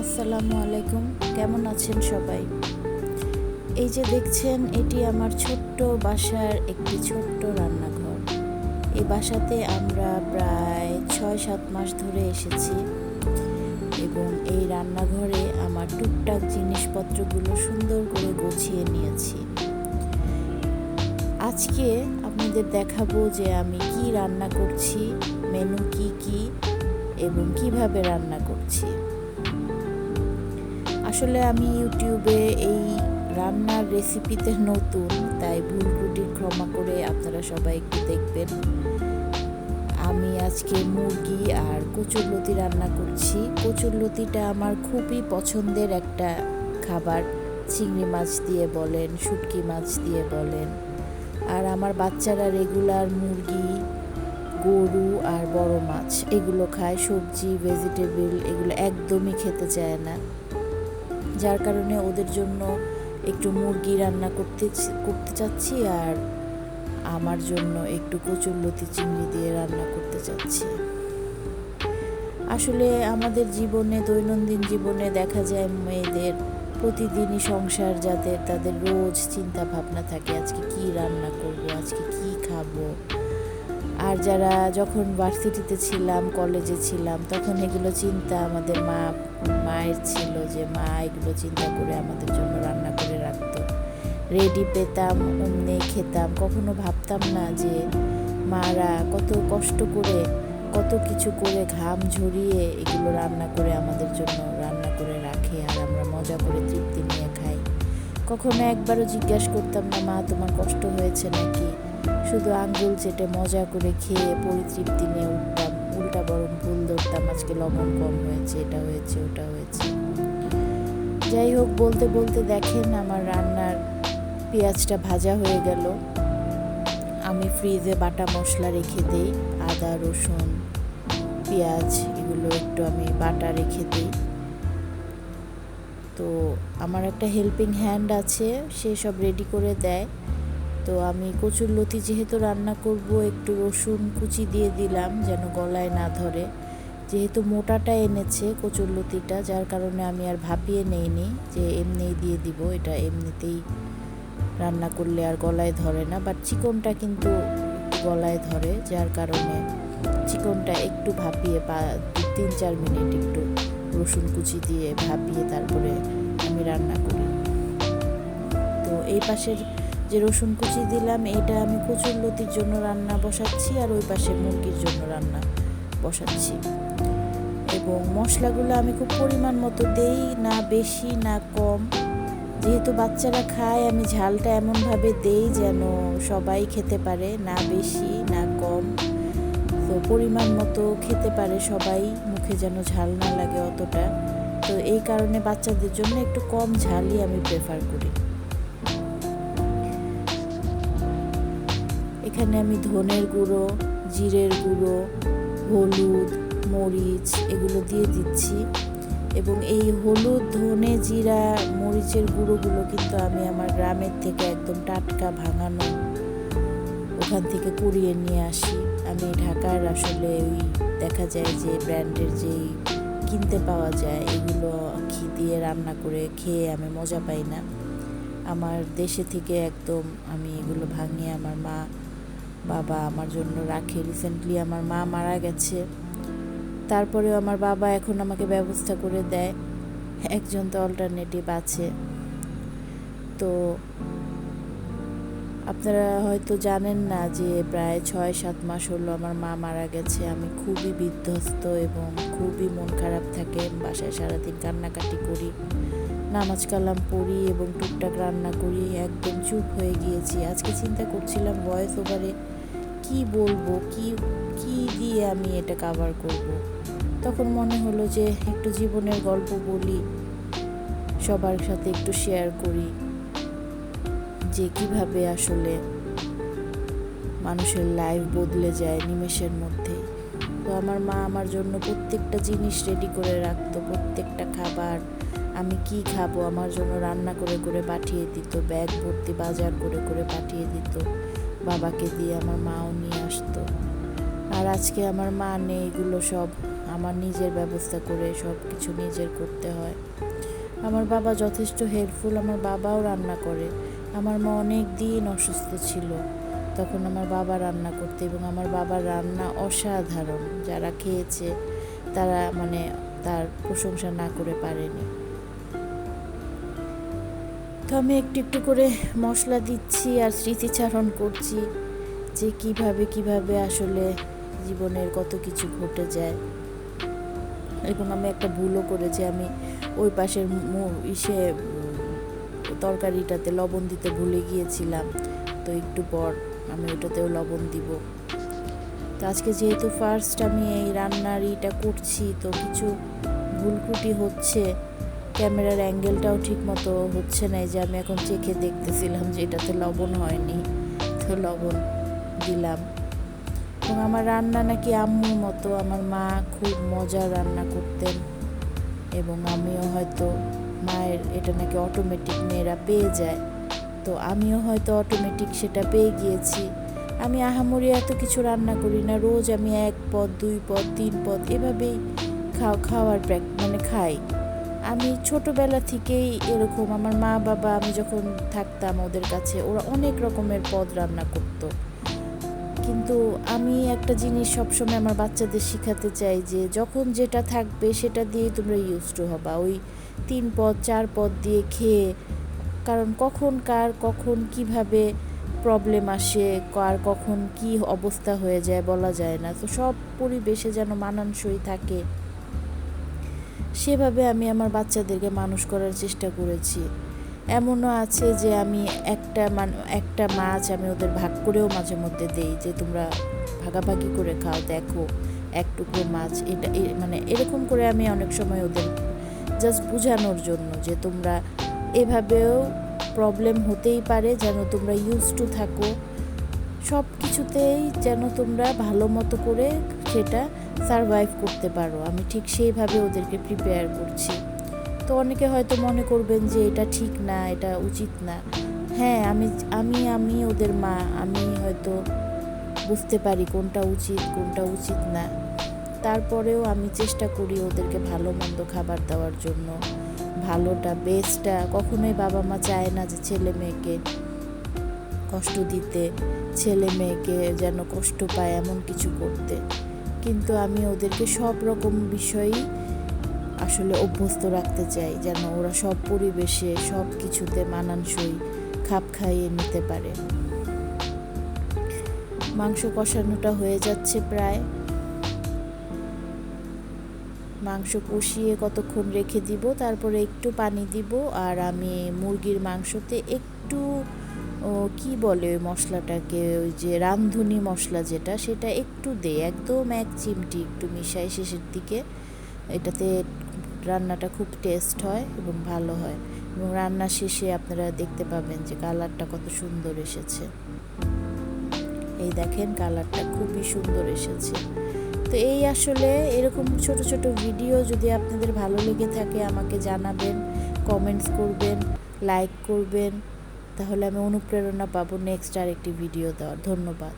আসসালামু আলাইকুম। কেমন আছেন সবাই? এই যে দেখছেন, এটি আমার ছোট্ট বাসার একটি ছোট্ট রান্নাঘর। এই বাসাতে আমরা প্রায় ছয় সাত মাস ধরে এসেছি এবং এই রান্নাঘরে আমার টুকটাক জিনিসপত্রগুলো সুন্দর করে গুছিয়ে নিয়েছি। আজকে আপনাদের দেখাবো যে আমি কি রান্না করছি, মেনু কি কি, এবং কীভাবে রান্না করছি। আসলে আমি ইউটিউবে এই রান্নার রেসিপিতে নতুন, তাই ভুল ত্রুটি ক্ষমা করে আপনারা সবাই একটু দেখবেন। আমি আজকে মুরগি আর কচুরলতি রান্না করছি। কচুরলতিটা আমার খুবই পছন্দের একটা খাবার। চিংড়ি মাছ দিয়ে বলেন, শুটকি মাছ দিয়ে বলেন। আর আমার বাচ্চারা রেগুলার মুরগি, গরু আর বড় মাছ, এগুলো খায়। সবজি ভেজিটেবল এগুলো একদমই খেতে চায় না। যার কারণে ওদের জন্য একটু মুরগি রান্না করতে করতে চাচ্ছি আর আমার জন্য একটু কচুরলতি চিংড়ি দিয়ে রান্না করতে চাচ্ছি। আসলে আমাদের জীবনে, দৈনন্দিন জীবনে দেখা যায় মেয়েদের প্রতিদিনই সংসার যাদের তাদের রোজ চিন্তা ভাবনা থাকে, আজকে কি রান্না করব, আজকে কি খাব। আর যারা যখন ভার্সিটিতে ছিলাম কলেজে ছিলাম, তখন এগুলো চিন্তা আমাদের মা, মায়ের ছিল যে মা এগুলো চিন্তা করে আমাদের জন্য রান্না করে রাখতো। রেডি পেতাম, অমনি খেতাম। কখনো ভাবতাম না যে মারা কত কষ্ট করে, কত কিছু করে ঘাম ঝরিয়ে এগুলো রান্না করে আমাদের জন্য রান্না করে রাখে আর আমরা মজা করে তৃপ্তি নিয়ে খাই। কখনো একবারও জিজ্ঞাসা করতাম না, মা, তোমার কষ্ট হয়েছে নাকি? শুধু আঙ্গুল চেটে মজা করে খেয়ে পরিতৃপ্তি নিয়ে উঠতাম উল্টা বরং ভুল ধরতাম, আজকে লবণ কম হয়েছে, এটা হয়েছে, ওটা হয়েছে। যাই হোক, বলতে বলতে দেখেন আমার রান্নার পেঁয়াজটা ভাজা হয়ে গেল। আমি ফ্রিজে বাটা মশলা রেখে দিই, আদা, রসুন, পেঁয়াজ, এগুলো একটু আমি বাটা রেখে দিই। তো আমার একটা হেল্পিং হ্যান্ড আছে, সে সব রেডি করে দেয়। তো আমি কচুর লতি যেহেতু রান্না করব, একটু রসুন কুচি দিয়ে দিলাম যেন গলায় না ধরে। যেহেতু মোটাটা এনেছে কচুর লতিটা, যার কারণে আমি আর ভাপিয়ে নেইনি যে এমনিই দিয়ে দিব, এটা এমনিতেই রান্না করলে আর গলায় ধরে না। বাট চিকনটা কিন্তু গলায় ধরে, যার কারণে চিকনটা একটু ভাপিয়ে পা, তিন চার মিনিট একটু রসুন কুচি দিয়ে ভাপিয়ে তারপরে আমি রান্না করি। তো এই পাশের যে রসুন কুচি দিলাম, এটা আমি কচুর লতির জন্য রান্না বসাচ্ছি আর ওই পাশে মুরগির জন্য রান্না বসাচ্ছি। এবং মশলাগুলো আমি খুব পরিমাণ মতো দেই, না বেশি, না কম। যেহেতু বাচ্চারা খায়, আমি ঝালটা এমনভাবে দেই যেন সবাই খেতে পারে, না বেশি, না কম। তো পরিমাণ মতো খেতে পারে সবাই, মুখে যেন ঝাল না লাগে অতটা। তো এই কারণে বাচ্চাদের জন্য একটু কম ঝালই আমি প্রেফার করি। এখানে আমি ধনের গুঁড়ো, জিরের গুঁড়ো, হলুদ, মরিচ এগুলো দিয়ে দিচ্ছি। এবং এই হলুদ, ধনে, জিরা, মরিচের গুঁড়োগুলো কিন্তু আমি আমার গ্রামের থেকে একদম টাটকা ভাঙানো ওখান থেকে কুড়িয়ে নিয়ে আসি। আমি ঢাকার আসলে ওই দেখা যায় যে ব্র্যান্ডের যেই কিনতে পাওয়া যায়, এগুলো ঘি দিয়ে রান্না করে খেয়ে আমি মজা পাই না। আমার দেশে থেকে একদম আমি এগুলো ভাঙিয়ে আমার মা বাবা আমার জন্য রাখে। রিসেন্টলি আমার মা মারা গেছে। তারপরেও আমার বাবা এখন আমাকে ব্যবস্থা করে দেয়। একজন তো অল্টারনেটিভ আছে। তো আপনারা হয়তো জানেন না যে প্রায় ছয়, সাত মাস হলো আমার মা মারা গেছে। আমি খুবই বিধ্বস্ত এবং খুবই মন খারাপ থাকে। বাসায় সারাদিন কান্নাকাটি করি, নামাজ কালাম পড়ি এবং টুকটাক রান্না করি। একদম চুপ হয়ে গিয়েছি। আজকে চিন্তা করছিলাম ভয়েস ওভারে কি বলব? কি কি দিয়ে আমি এটা কাভার করব। তখন মনে হলো যে একটু জীবনের গল্প বলি, সবার সাথে একটু শেয়ার করি, যে কীভাবে আসলে মানুষের লাইফ বদলে যায় নিমেষের মধ্যে। তো আমার মা আমার জন্য প্রত্যেকটা জিনিস রেডি করে রাখতো, প্রত্যেকটা খাবার আমি কি খাব, আমার জন্য রান্না করে করে পাঠিয়ে দিত ব্যাগ ভর্তি বাজার করে করে পাঠিয়ে দিত। বাবাকে দিয়ে আমার মাও নিয়ে আসতো। আর আজকে আমার মা নেই, এগুলো সব আমার নিজের ব্যবস্থা করে সব কিছু নিজের করতে হয়। আমার বাবা যথেষ্ট হেল্পফুল আমার বাবাও রান্না করে। আমার মা অনেক দিন অসুস্থ ছিল। তখন আমার বাবা রান্না করতে এবং আমার বাবার রান্না অসাধারণ। যারা খেয়েছে, তারা মানে তার প্রশংসা না করে পারেনি। তো আমি একটু একটু করে মশলা দিচ্ছি আর স্মৃতিচারণ করছি যে কীভাবে কীভাবে আসলে জীবনের কত কিছু ঘটে যায়। এবং আমি একটা ভুলও করেছি। আমি ওই পাশের ইসে তরকারিটাতে লবণ দিতে ভুলে গিয়েছিলাম। তো একটু পর আমি ওটাতেও লবণ দিব। তো আজকে যেহেতু ফার্স্ট আমি এই রান্নার ইটা করছি, তো কিছু ভুলকুটি হচ্ছে। ক্যামেরার অ্যাঙ্গেলটাও ঠিক মতো হচ্ছে না যে আমি এখন চেখে দেখতেছিলাম যে এটাতে লবণ হয়নি। তো লবণ দিলাম। এবং আমার রান্না নাকি আম্মুর মতো, আমার মা খুব মজার রান্না করতেন। এবং আমিও হয়তো মায়ের, এটা নাকি অটোমেটিক মেয়েরা পেয়ে যায়। তো আমিও হয়তো অটোমেটিক সেটা পেয়ে গিয়েছি। আমি আহামরি এত কিছু রান্না করি না, রোজ আমি এক পদ, দুই পদ, তিন পদ, এভাবেই খাও, খাওয়ার প্র্যাক মানে খাই। আমি ছোটবেলা থেকেই এরকম আমার মা, বাবা, আমি যখন থাকতাম ওদের কাছে, ওরা অনেক রকমের পদ রান্না করতো। কিন্তু আমি একটা জিনিস সবসময় আমার বাচ্চাদের শেখাতে চাই যে, যখন যেটা থাকবে সেটা দিয়েই তোমরা ইউজ টু হবা। ওই তিন পদ, চার পদ দিয়ে খেয়ে, কারণ কখন কার, কখন কীভাবে প্রবলেম আসে, কার কখন কি অবস্থা হয়ে যায় বলা যায় না। তো সব পরিবেশে যেন মানানসই থাকে। সেভাবে আমি আমার বাচ্চাদেরকে মানুষ করার চেষ্টা করেছি। এমনও আছে যে আমি একটা মান, একটা মাছ আমি ওদের ভাগ করেও মাঝে মধ্যে দেই যে তোমরা ভাগাভাগি করে খাও, দেখো, এক টুকরো মাছ, এটা মানে এরকম করে আমি অনেক সময় ওদের জাস্ট বোঝানোর জন্য যে তোমরা এভাবেও প্রবলেম হতেই পারে, যেন তোমরা ইউজ টু থাকো। সব কিছুতেই যেন তোমরা ভালো মতো করে সেটা সারভাইভ করতে পারো। আমি ঠিক সেইভাবে ওদেরকে প্রিপেয়ার করছি। তো অনেকে হয়তো মনে করবেন যে এটা ঠিক না, এটা উচিত না। হ্যাঁ আমি আমি আমি ওদের মা, আমি হয়তো বুঝতে পারি কোনটা উচিত কোনটা উচিত না। তারপরেও আমি চেষ্টা করি ওদেরকে ভালো মন্দ খাবার দেওয়ার জন্য। ভালোটা বেস্টটা কখনোই বাবা মা চায় না যে ছেলে মেয়েকে কষ্ট দিতে, ছেলে মেয়েকে যেন কষ্ট পায় এমন কিছু করতে। কিন্তু আমি ওদেরকে সব রকম বিষয়ই আসলে অভ্যস্ত রাখতে চাই, যেন ওরা সব পরিবেশে, সব কিছুতে মানানসই খাপ খাইয়ে নিতে পারে। মাংস কষানোটা হয়ে যাচ্ছে প্রায়। মাংস কষিয়ে কতক্ষণ রেখে দিব, তারপরে একটু পানি দিব, আর আমি মুরগির মাংসতে একটু ও কি বলে ওই মশলাটাকে? ওই যে রান্ধুনি মশলা যেটা, সেটা একটু দে, একদম এক চিমটি একটু মিশাই শেষের দিকে। এটাতে রান্নাটা খুব টেস্ট হয় এবং ভালো হয়। এবং রান্না শেষে আপনারা দেখতে পাবেন যে কালারটা কত সুন্দর এসেছে। এই দেখেন কালারটা খুবই সুন্দর এসেছে। তো এই আসলে এরকম ছোট ছোট ভিডিও যদি আপনাদের ভালো লেগে থাকে, আমাকে জানাবেন কমেন্টস করবেন লাইক করবেন। তাহলে আমি অনুপ্রেরণা পাবো নেক্সট আর একটি ভিডিও দেওয়ার। ধন্যবাদ।